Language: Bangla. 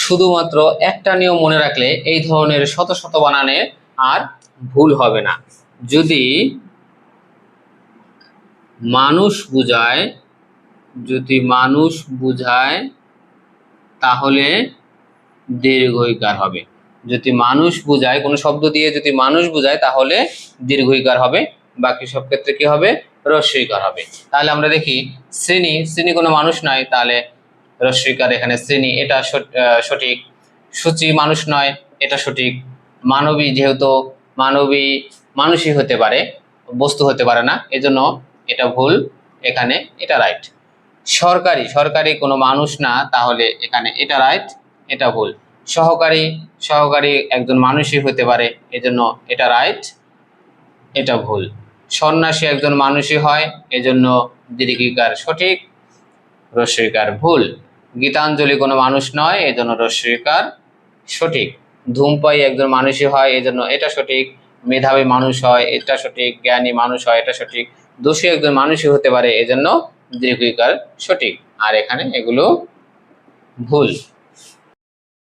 শুধুমাত্র একটা নিয়ম মনে রাখলে এই ধরনের শত শত বানানে আর ভুল হবে না। যদি মানুষ বুঝায়, যদি মানুষ বুঝায়, তাহলে দীর্ঘইকার হবে। যদি মানুষ বুঝায়, কোনো শব্দ দিয়ে যদি মানুষ বুঝায়, তাহলে দীর্ঘইকার হবে। বাকি সব ক্ষেত্রে কি হবে? রস্বইকার হবে। তাহলে আমরা দেখি, শ্রেণি শ্রেণি কোনো মানুষ নয়, তাহলে রস্বইকার এখানে শ্রেণি। এটা সঠিক সূচি মানুষ নয়, এটা সঠিক মানবী যেহেতু মানবী মানুষই হতে পারে, বস্তু হতে পারে না, এজন্য এটা ভুল, এখানে এটা রাইট সরকারি সরকারি কোনো মানুষ না, তাহলে এখানে এটা রাইট এটা ভুল। সহকারী সহকারী একজন মানুষই হতে পারে, এজন্য এটা রাইট এটা ভুল। সন্ন্যাসী একজন মানুষই হয়, এজন্য দীর্ঘিকার সঠিক রস্বইকার ভুল। গীতাঞ্জলি কোনো মানুষ নয়, এজন্য রশ্মিকার সঠিক। ধূমপাই একজন মানুষই হয়, এজন্য এটা সঠিক। মেধাবী মানুষ হয়, এটা সঠিক। জ্ঞানী মানুষ হয়, এটা সঠিক। দোষী একজন মানুষই হতে পারে, এজন্য দীর্ঘিকার সঠিক। আর এখানে এগুলো ভুল।